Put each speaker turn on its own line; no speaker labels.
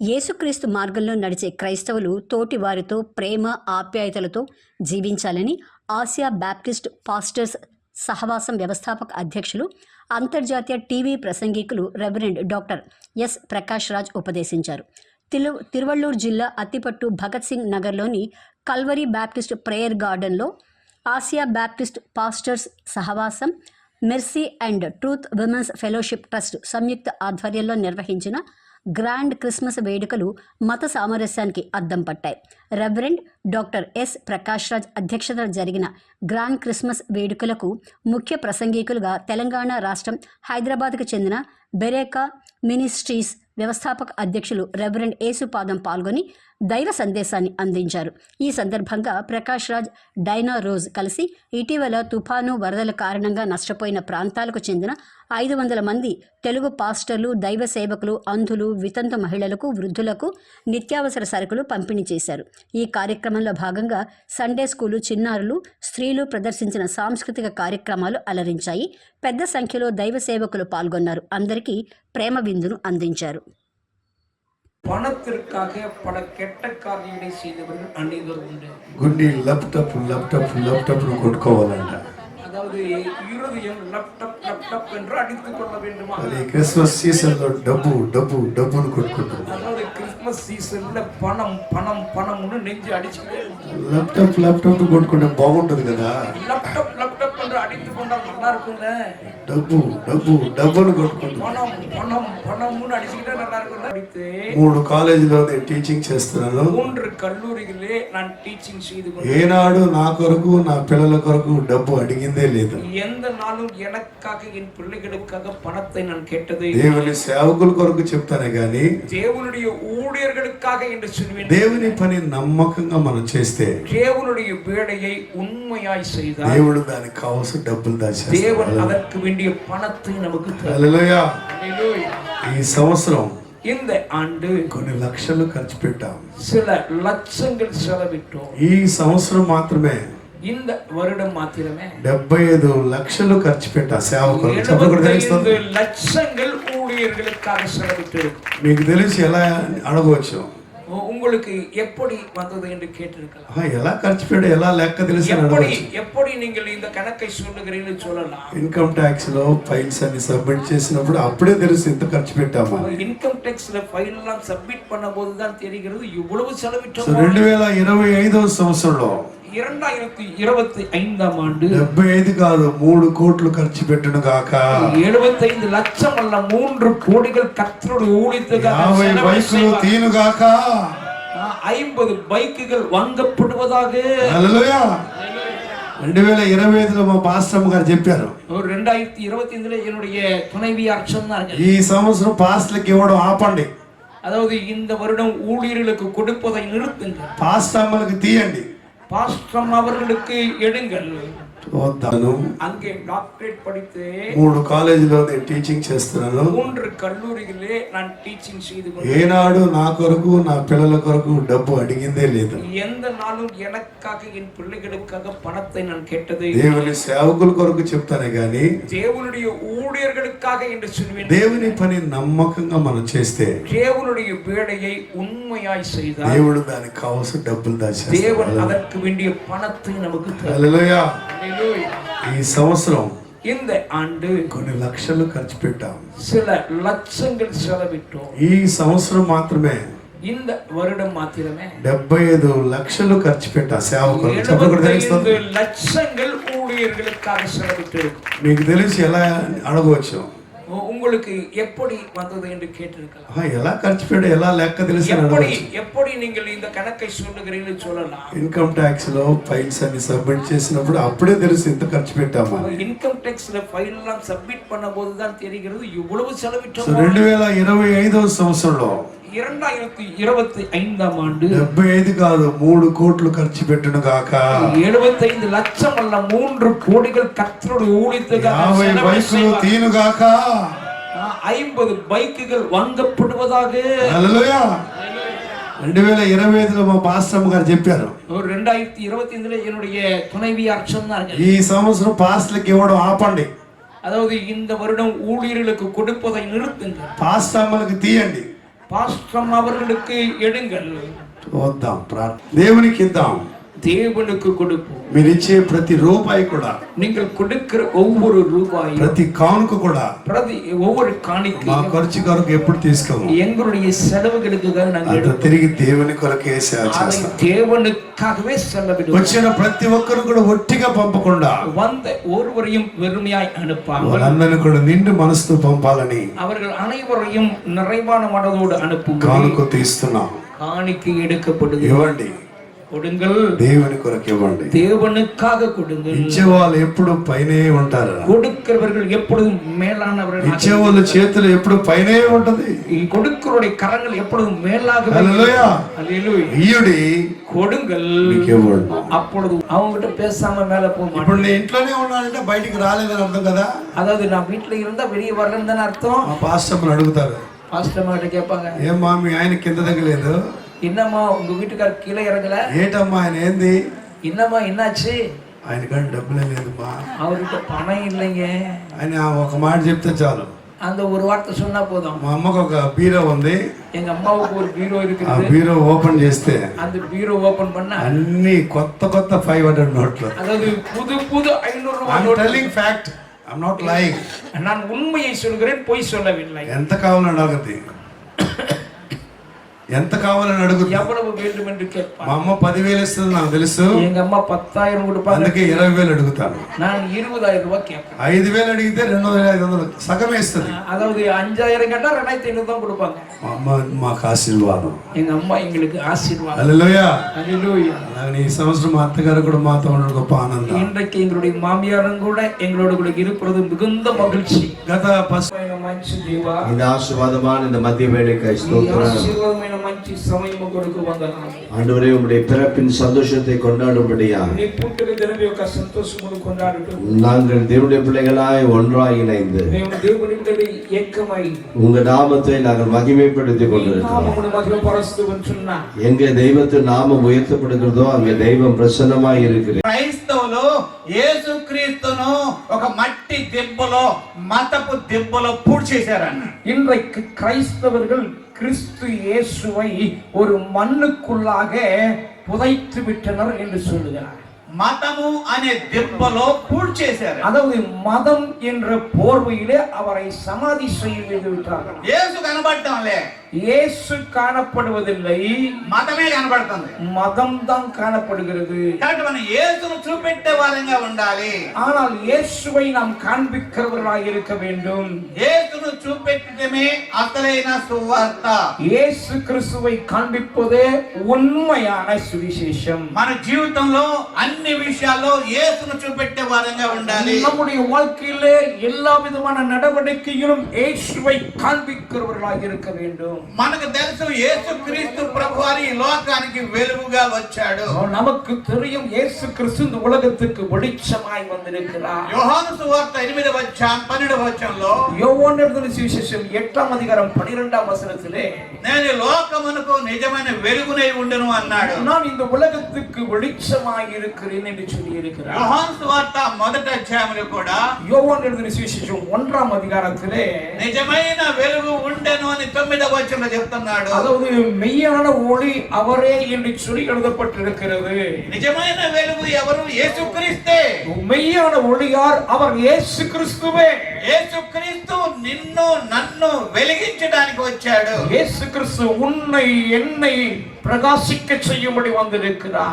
యేసుక్రీస్తు మార్గంలో నడిచే క్రైస్తవులు తోటి వారితో ప్రేమ ఆప్యాయతలతో జీవించాలని ఆసియా బ్యాప్టిస్ట్ పాస్టర్స్ సహవాసం వ్యవస్థాపక అధ్యక్షులు అంతర్జాతీయ TV ప్రసంగికులు reverend doctor S Prakash Raj ఉపదేశించారు. తిరు తిరువళ్ళూరు జిల్లా అత్తిపట్టు భగత్ సింగ్ నగర్లోని కల్వరీ బ్యాప్టిస్ట్ ప్రేయర్ గార్డెన్లో ఆసియా బ్యాప్టిస్ట్ పాస్టర్స్ సహవాసం Mercy and Truth women's fellowship trust సంయుక్త ఆధ్వర్యంలో నిర్వహించిన గ్రాండ్ క్రిస్మస్ వేడుకలు మత సామరస్యానికి అద్దం పట్టాయి. Reverend doctor S. Prakash Raj అధ్యక్షతన జరిగిన గ్రాండ్ క్రిస్మస్ వేడుకలకు ముఖ్య ప్రసంగికులుగా తెలంగాణ రాష్ట్రం హైదరాబాద్కు చెందిన బెరేకా మినిస్ట్రీస్ వ్యవస్థాపక అధ్యక్షులు రెవరెండ్ యేసుపాదం పాల్గొని దైవ సందేశాన్ని అందించారు. ఈ సందర్భంగా ప్రకాష్ రాజ్ డైనా రోజ్ కలిసి ఇటీవల తుఫాను వరదల కారణంగా నష్టపోయిన ప్రాంతాలకు చెందిన ఐదు వందల మంది తెలుగు పాస్టర్లు దైవ సేవకులు అంధులు వితంత మహిళలకు వృద్ధులకు నిత్యావసర సరుకులు పంపిణీ చేశారు. ఈ కార్యక్రమంలో భాగంగా సండే స్కూలు చిన్నారులు స్త్రీలు ప్రదర్శించిన సాంస్కృతిక కార్యక్రమాలు అలరించాయి. పెద్ద సంఖ్యలో దైవ సేవకులు పాల్గొన్నారు. అందరికీ ప్రేమ విందును అందించారు.
பணத்திற்காக பல கெட்ட காரியங்களை செய்தவர்கள் அநேகர் உண்டு
గుండి లప్టప్ లప్టప్ లప్టప్ కొట్టుకోవాలంట
அதாவது இருதயம் லப்டப் லப்டப் என்று அடித்துக் கொள்ள வேண்டுமா
అది క్రిస్మస్ సీజన్ లో డబ్బు డబ్బు డబ్బును కొట్టుకుంటాం
அதாவது கிறிஸ்துமஸ் சீசன்ல பணம் பணம் பணம்னு நெஞ்சு அடிச்சுக்கிட்டே இருக்கும்.
ల్యాప్టాప్ ల్యాప్టాప్ కొట్టుకుంటే బాగుంటుంది కదా
லப்டப் லப்டப் என்று அடித்துக் கொண்டா நல்லா இருக்கும்ல
డబ్బు డబ్బు డబ్బును కొట్టుకుంటాం
பணம் பணம் பணம்னு அடிச்சுக்கிட்டே நல்லா இருக்கும்ல அடித்து
మూడు కాలేజీలో నేను టీచింగ్ చేస్తున్నాను
மூன்று கல்லூரிகளே நான் டீச்சிங் செய்து கொண்டு
ఏనాడు నా కొరకు నా పిల్లల కొరకు డబ్బు అడిగిందే లేదు
எந்த நாளும் எனக்காக என் பிள்ளைகளுக்காக பணத்தை நான் கேட்டது
దేవుని సేవకుల కొరకు చెప్తానే గాని
தேவனுடைய ஊழியர்களுக்காக என்று சொல்வேன்
దేవుని పని నమ్మకంగా మనం చేస్తే
தேவனுடைய வேலையை உண்மையாய் செய்தார்
దేవుడు దానికి కావాల్సిన డబ్బులు దాచేస్తాడు
தேவன் அதற்கு வேண்டிய பணத்தை நமக்கு தருவார்.
హల్లెలూయా.
Hallelujah.
ఈ సంవత్సరం
இந்த ஆண்டு
కొన్ని లక్షలు ఖర్చు పెట్టాం
சில லட்சங்கள் செலவிட்டோம்
ఈ సంవత్సరం మాత్రమే
இந்த வருடம் மாத்திரமே
డెబ్బై ఐదు లక్షలు ఖర్చు పెట్టా సేవకులు చెప్పకూడదు తెలుస్తుంది
எழுபத்தைந்து லட்சங்கள் ஊழியர்களுக்காக செலவிட்டு
మీకు తెలిసి ఎలా అడగవచ్చు
உங்களுக்கு எப்படி வந்தது என்று கேட்டிருக்கலாம்
ఆ, ఎలా ఖర్చు పెట్టా ఎలా లెక్క తెలిసి అని
எப்படி
అడగవచ్చు
எப்படி நீங்கள் இந்த கணக்கை சொல்லுகிறீர்கள் சொல்லலாம்
ఇన్కమ్ ట్యాక్స్ లో ఫైల్స్ అన్ని సబ్మిట్ చేసినప్పుడు అప్పుడే తెలుసు ఎంత ఖర్చు పెట్టామా
இன்கம் டேக்ஸ்ல ஃபைல் எல்லாம் சப்மிட் பண்ணும்போது தான் தெரிகிறது இவ்வளவு
సో
செலவிட்டோம்
రెండు వేల ఇరవై ఐదవ సంవత్సరంలో
இரண்டாயிரத்தி இருபத்தி ஐந்தாம் ஆண்டு
డెబ్బై ఐదు కాదు మూడు కోట్లు ఖర్చు పెట్టును గాక
எழுபத்தைந்து லட்சம் அல்ல மூன்று கோடிகள் கர்த்தருடைய ஊழியத்துக்காக
యాభై
செலவு
బైకులు
செய்வார்.
తీను గాక
ஆ, ஐம்பது பைக்குகள் வாங்கப்படுவதாக
హల్లెలూయా. రెండు వేల ఇరవై ఐదులో మా పాస్టమ్ గారు చెప్పారు
ஒரு ரெண்டாயிரத்தி இருபத்தி ஐந்துல என்னுடைய துணைவியார் சொன்னார்கள்
ఈ సంవత్సరం పాస్టర్లకు ఇవ్వడం ఆపండి
அதாவது இந்த வருடம் ஊழியர்களுக்கு கொடுப்பதை நிறுத்துங்கள்
పాస్టమ్మలకు తీయండి
பாஸ்டம் அவர்களுக்கு எடுங்கள்.
చూద్దాను
அங்கே டாக்டரேட் படித்து
మూడు కాలేజీలో నేను టీచింగ్ చేస్తున్నాను
மூன்று கல்லூரிகளே நான் டீச்சிங் செய்து கொண்டு
ఏనాడు నా కొరకు నా పిల్లల కొరకు డబ్బు అడిగిందే లేదు
எந்த நாளும் எனக்காக என் பிள்ளைகளுக்காக பணத்தை நான் கேட்டது
దేవుని సేవకుల కొరకు చెప్తానే గాని
தேவனுடைய ஊழியர்களுக்காக என்று சொல்வேன்
దేవుని పని నమ్మకంగా మనం చేస్తే
தேவனுடைய வேலையை உண்மையாய் செய்தார்
దేవుడు దానికి కావాల్సిన డబ్బులు
தேவன்
దాచేస్తాడు
அதற்கு வேண்டிய பணத்தை நமக்கு தருவார்.
హల్లెలూయా.
Hallelujah.
ఈ సంవత్సరం
இந்த ஆண்டு
కొన్ని లక్షలు ఖర్చు పెట్టాం
சில லட்சங்கள் செலவிட்டோம்
ఈ సంవత్సరం మాత్రమే
இந்த வருடம் மாத்திரமே
డెబ్బై ఐదు లక్షలు ఖర్చు పెట్టా సేవకులు చెప్పకూడదు తెలుస్తుంది
எழுபத்தைந்து லட்சங்கள் ஊழியர்களுக்காக செலவிட்டு
మీకు తెలిసి ఎలా అడగవచ్చు
உங்களுக்கு எப்படி வந்தது என்று கேட்டிருக்கலாம்
ఆ, ఎలా ఖర్చు పెట్టా ఎలా లెక్క తెలిసి అని
எப்படி
అడగవచ్చు
எப்படி நீங்கள் இந்த கணக்கை சொல்லுகிறீர்கள் சொல்லலாம்
ఇన్కమ్ ట్యాక్స్ లో ఫైల్స్ అన్ని సబ్మిట్ చేసినప్పుడు అప్పుడే తెలుసు ఎంత ఖర్చు పెట్టామా
இன்கம் டேக்ஸ்ல ஃபைல் எல்லாம் சப்மிட் பண்ணும்போது தான் தெரிகிறது இவ்வளவு
సో
செலவிட்டோம்
రెండు వేల ఇరవై ఐదవ సంవత్సరంలో
இரண்டாயிரத்தி இருபத்தி ஐந்தாம் ஆண்டு
డెబ్బై ఐదు కాదు మూడు కోట్లు ఖర్చు పెట్టును గాక
எழுபத்தைந்து லட்சம் அல்ல மூன்று கோடிகள் கர்த்தருடைய ஊழியத்துக்காக
యాభై
செலவு
బైకులు
செய்வார்.
తీను గాక
ஆ, ஐம்பது பைக்குகள் வாங்கப்படுவதாக
హల్లెలూయా. రెండు వేల ఇరవై ఐదులో మా పాస్టమ్ గారు చెప్పారు
ஒரு ரெண்டாயிரத்தி இருபத்தி ஐந்துல என்னுடைய துணைவியார் சொன்னார்கள்
ఈ సంవత్సరం పాస్టర్లకు ఇవ్వడం ఆపండి
அதாவது இந்த வருடம் ஊழியர்களுக்கு கொடுப்பதை நிறுத்துங்கள்
పాస్టమ్మలకు తీయండి
பாஸ்டம் அவர்களுக்கு எடுங்கள்
చూద్దాం ప్రార్థన దేవునికి ఇద్దాం
தேவனுக்கு கொடுப்போம்
మీరు ఇచ్చే ప్రతి రూపాయి కూడా
நீங்கள் கொடுக்கிற ஒவ்வொரு ரூபாயும்
ప్రతి కానుక కూడా
பிரதி ஒவ்வொரு
మా
காணிக்கையும்
ఖర్చు కొరకు ఎప్పుడు తీసుకోము
எங்களுடைய செலவுகளுக்கு தான் நாங்கள்
అంత
எடுப்போம்.
తిరిగి దేవుని కొరకే సేవ
அதை
చేస్తాం
தேவனுக்காகவே செலவிடுவோம்
వచ్చిన ప్రతి ఒక్కరు కూడా ఒట్టిగా పంపకుండా
வந்த ஒருவரையும் வெறுமையாய் அனுப்பாமல்
వాళ్ళందరినీ కూడా నిండు మనసుతో పంపాలని
அவர்கள் அனைவரையும் நிறைவான மனதோடு அனுப்புங்கள்
కానుక తీస్తున్నాం
காணிக்கை எடுக்கப்படுது
ఇవ్వండి
கொடுங்கள்
దేవుని కొరకు ఇవ్వండి
தேவனுக்காக கொடுங்கள்
ఇచ్చే వాళ్ళు ఎప్పుడు పైనే ఉంటారు
கொடுக்கிறவர்கள் எப்பொழுதும் மேலானவர்கள்
ఇచ్చే వాళ్ళ చేతులు ఎప్పుడు పైనే ఉంటది
கொடுக்கிறவருடைய கரங்கள் எப்பொழுதும் மேலாக
హల్లెలూయా ఇయ్యుడి
கொடுங்கள்
మీకు ఇవ్వండి
அப்பொழுது அவங்ககிட்ட பேசாம மேல போக மாட்டோம்
ఇప్పుడు నేను ఇంట్లోనే ఉన్నానంటే బయటికి రాలేదని అర్థం కదా
அதாவது நான் வீட்டுல இருந்தா வெளியே வரலன்னு தானே அர்த்தம்
మా పాస్టర్లు అడుగుతారు
பாஸ்டர் கிட்ட கேட்பாங்க
ఏమ్మా మీ ఆయన కింద తగ్గలేదు
என்னம்மா உங்க வீட்டுக்கார கீழே இறங்கல?
ஏட்டம்மா நேந்தி
என்னம்மா என்னாச்சு?
ఆయనకంటే డబ్బులే లేదమ్మా
ఆవిడకి పణం ఇల్లంగ
ఆయన ఒక మాట చెప్తే చాలు
அந்த ஒரு வார்த்தை சொன்னா போதும்.
మా అమ్మకు ఒక బీరో ఉంది
எங்க அம்மாவுக்கு ஒரு பீரோ
ఆ
இருக்குது
బీరో ఓపెన్ చేస్తే.
அந்த பீரோ ஓபன் பண்ணா
అన్ని కొత్త కొత్త ఫైవ్ హండ్రెడ్ నోట్లు
அதாவது புது புது ஐநூறு రூபாய் I'm note.
Telling fact I'm not lying
நான் உண்மையை சொல்கிறேன் பொய் சொல்லவில்லை.
ఎంత కావాలని అడగద్ది ఎంత కావాలని అడుగు
ఎవరు வேண்டும் என்று கேட்பார்
మా అమ్మ పదివేలు ఇస్తుంది నాకు తెలుసు.
எங்க அம்மா பத்தாயிரம் கொடுப்பாங்க
అందుకే ఇరవై వేలు అడుగుతాను.
நான் இருபதாயிரம் ரூபாய் கேட்பேன்
ఐదు వేలు అడిగితే రెండు వేల ఐదు వందలు సగమే ఇస్తుంది.
அதாவது அஞ்சாயிரம் கேட்டா ரெண்டாயிரத்தி ஐநூறு தான் கொடுப்பாங்க
మా అమ్మ మాకు ఆశీర్వాదం.
எங்க అమ్మ எங்களுக்கு ஆசீர்வாதம்
అల్లెలుయా
ஹalleluya
అలాగే ఈ సంవత్సరం మా అత్తగారు కూడా మాతో ఉండడం గొప్ప ఆనందం.
இன்றைக்கு எங்களுடைய மாமியாரும் கூட எங்களோட கூட இருப்பது மிகுந்த மகிழ்ச்சி
గత పసు
మంచి దేవా
இந்த ஆசீர்வாதமான இந்த மத்திய வேலைக்காய்
ఈ
ஸ்தோத்திரம்
ఆశీర్వాదమైన మంచి సమయం కొరకు వందనాలు
ஆண்டவரே உம்முடைய பிறப்பின் சந்தோஷத்தை கொண்டாடும்படியா
నీ పుట్టిన దినం యొక్క సంతోషమును కొన్నాడుతూ
நாங்கள் தேவனுடைய பிள்ளைகளாய் ஒன்றாய் இணைந்து
మేము దేవుని బిడ్డలు ఏకమై
உங்க நாமத்தை நாங்கள் மகிமைப்படுத்திக்
ఈ
கொண்டிருக்கிறோம்
నామమును మహిమపరుస్తూ ఉంటున్నా
எங்க தெய்வத்து நாமம் உயர்த்தப்படுகிறதோ அங்க தெய்வம் பிரசன்னமாய் இருக்கிறேன்
క్రైస్తవులు యేసుక్రీస్తును ఒక మట్టి దెబ్బలో మతపు దెబ్బలో పూడ్చి చేశారన్న
இன்றைக்கு கிறிஸ்தவர்கள் கிறிஸ்து இயேசுவை ஒரு மண்ணுக்குள்ளாக புதைத்து விட்டனர் என்று சொல்லுகிறார்
మతము అనే దెబ్బలో పూడ్చి చేశారు
அதாவது மதம் என்ற போர்வையிலே அவரை சமாதி செய்ய வைத்து விட்டார்கள்
యేసు కనబడటంలే
இயேசு காணப்படுவதில்லை
మతమే కనబడుతుంది
மதம் தான் காணப்படுகிறது
కాబట్టి మనం యేసును చూపెట్టే వారంగా ఉండాలి
ஆனால் இயேசுவை நாம் காண்பிக்கிறவர்களாக இருக்க வேண்டும்
యేసును చూపెట్టడమే అసలైన సువార్త
இயேசு கிறிஸ்துவை காண்பிப்பதே உண்மையான சுவிசேஷம்
మన జీవితంలో అన్ని విషయాల్లో యేసును చూపెట్టే వారంగా ఉండాలి
நம்முடைய வாழ்க்கையிலே எல்லா விதமான நடவடிக்கையிலும் இயேசுவை காண்பிக்கிறவர்களாக இருக்க வேண்டும்
మనకు తెలుసు యేసు క్రీస్తు ప్రభు వారి ఈ లోకానికి వెలుగుగా వచ్చాడు
நமக்கு தெரியும் இயேசு கிறிஸ்து இந்த உலகத்துக்கு வெளிச்சமாய் வந்திருக்கிறார்
యోహాను సువార్త ఎనిమిది వచ్చాం పన్నెండు వచ్చంలో
யோவான் எழுதின சுவிசேஷம் எட்டாம் அதிகாரம் பனிரெண்டாம் வசனத்திலே
నేను ఈ లోకమునకు నిజమైన వెలుగునై ఉండును అన్నాడు
நான் இந்த உலகத்துக்கு வெளிச்சமாய் இருக்கிறேன் என்று சொல்லி இருக்கிறார்
యోహాను సువార్త మొదటి అధ్యాయములు కూడా
யோவான் எழுதின சுவிசேஷம் ஒன்றாம் அதிகாரத்திலே
నిజమైన వెలుగు ఉండెను అని తొమ్మిదవ వచనంలో చెప్తున్నాడు
அதாவது மெய்யான ஒளி அவரே என்று சொல்லி எழுதப்பட்டிருக்கிறது
నిజమైన వెలుగు ఎవరు యేసుక్రీస్తే
மெய்யான ஒளியார் அவர் இயேசு கிறிஸ்துவே
యేసుక్రీస్తు నిన్ను నిన్ను నన్ను వెలిగించడానికి వచ్చాడు
యేసుక్రీస్తు ఉన్నై ఎన్నై ప్రకాశిక చేయబడి వందిరిక్కురా